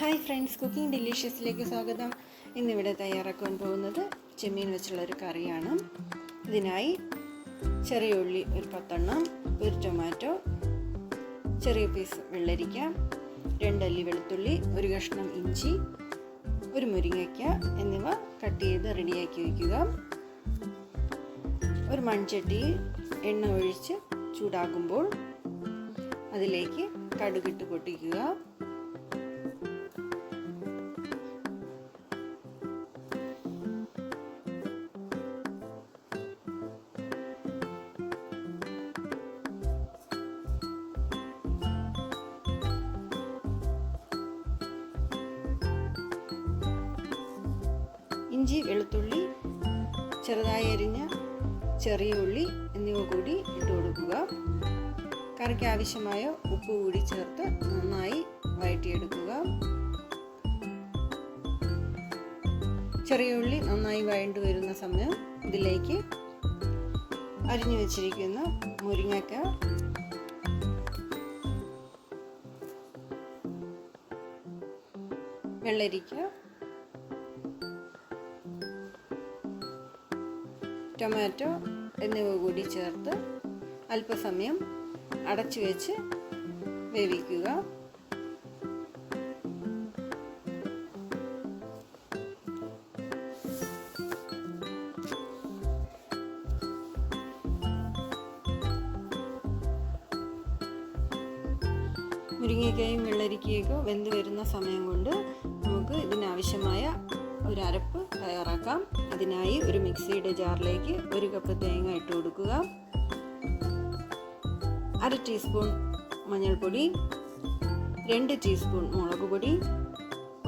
Hi friends cooking ഡെലീഷ്യസിലേക്ക് സ്വാഗതം. ഇന്നിവിടെ തയ്യാറാക്കാൻ പോകുന്നത് ചെമ്മീൻ വെച്ചുള്ള ഒരു കറിയാണ്. ഇതിനായി ചെറിയ ഉള്ളി ഒരു പത്തെണ്ണം ഒരു ടൊമാറ്റോ ചെറിയ പീസ് വെള്ളരിക്ക രണ്ടല്ലി വെളുത്തുള്ളി ഒരു കഷ്ണം ഇഞ്ചി ഒരു മുരിങ്ങയ്ക്ക എന്നിവ കട്ട് ചെയ്ത് റെഡിയാക്കി വയ്ക്കുക. ഒരു മൺചട്ടിയിൽ എണ്ണ ഒഴിച്ച് ചൂടാകുമ്പോൾ അതിലേക്ക് കടുകിട്ട് പൊട്ടിക്കുക. ഇഞ്ചി വെളുത്തുള്ളി ചെറുതായി അരിഞ്ഞ ചെറിയ ഉള്ളി എന്നിവ കൂടി ഇട്ട് കൊടുക്കുക. കറിക്ക് ആവശ്യമായ ഉപ്പ് കൂടി ചേർത്ത് നന്നായി വഴറ്റിയെടുക്കുക. ചെറിയ ഉള്ളി നന്നായി വഴണ്ടു വരുന്ന സമയം ഇതിലേക്ക് അരിഞ്ഞു വെച്ചിരിക്കുന്ന മുരിങ്ങക്ക വെള്ളരിക്ക ടൊമാറ്റോ എന്നിവ കൂടി ചേർത്ത് അല്പസമയം അടച്ചു വെച്ച് വേവിക്കുക. മുരിങ്ങയ്ക്കായും വെള്ളരിക്കയൊക്കെ വെന്ത് വരുന്ന സമയം കൊണ്ട് നമുക്ക് ഇതിനാവശ്യമായ ഒരു അരപ്പ് തയ്യാറാക്കാം. അതിനായി ഒരു മിക്സിയുടെ ജാറിലേക്ക് ഒരു കപ്പ് തേങ്ങ ഇട്ട് കൊടുക്കുക. അര ടീസ്പൂൺ മഞ്ഞൾപ്പൊടി രണ്ട് ടീസ്പൂൺ മുളക് പൊടി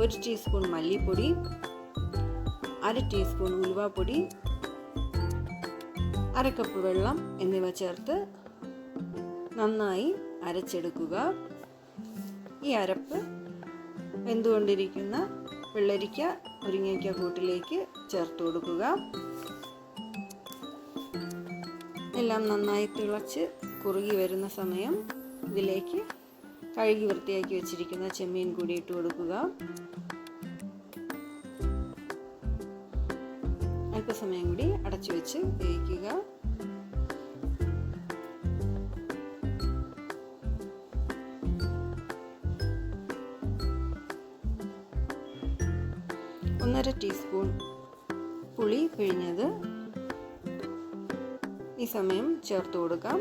ഒരു ടീസ്പൂൺ മല്ലിപ്പൊടി അര ടീസ്പൂൺ ഉലുവാപ്പൊടി അര കപ്പ് വെള്ളം എന്നിവ ചേർത്ത് നന്നായി അരച്ചെടുക്കുക. ഈ അരപ്പ് വെന്തുകൊണ്ടിരിക്കുന്ന വെള്ളരിക്ക മുരിങ്ങയ്ക്ക കൂട്ടിലേക്ക് ചേർത്ത് കൊടുക്കുക. എല്ലാം നന്നായി തിളച്ച് കുറുകി വരുന്ന സമയം ഇതിലേക്ക് കഴുകി വൃത്തിയാക്കി വെച്ചിരിക്കുന്ന ചെമ്മീൻ കൂടി ഇട്ട് കൊടുക്കുക. അല്പസമയം കൂടി അടച്ചു വെച്ച് വേവിക്കുക. ഒന്നര ടീസ്പൂൺ പുളി പിഴിഞ്ഞത് ഈ സമയം ചേർത്ത് കൊടുക്കാം.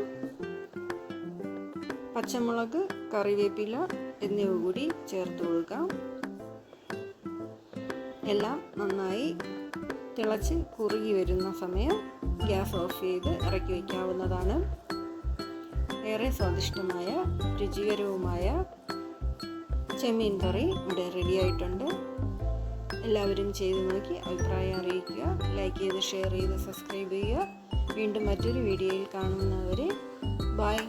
പച്ചമുളക് കറിവേപ്പില എന്നിവ കൂടി ചേർത്ത് കൊടുക്കാം. എല്ലാം നന്നായി തിളച്ച് കുറുകി വരുന്ന സമയം ഗ്യാസ് ഓഫ് ചെയ്ത് ഇറക്കി വയ്ക്കാവുന്നതാണ്. ഏറെ സ്വാദിഷ്ടമായ രുചികരവുമായ ചെമ്മീൻ കറി ഇവിടെ റെഡി ആയിട്ടുണ്ട്. എല്ലാവരും ചെയ്ത് നോക്കി അഭിപ്രായം അറിയിക്കുക ലൈക്ക് ചെയ്ത് ഷെയർ ചെയ്ത് സബ്സ്ക്രൈബ് ചെയ്യുക. വീണ്ടും മറ്റൊരു വീഡിയോയിൽ കാണുന്നവരെ ബായ്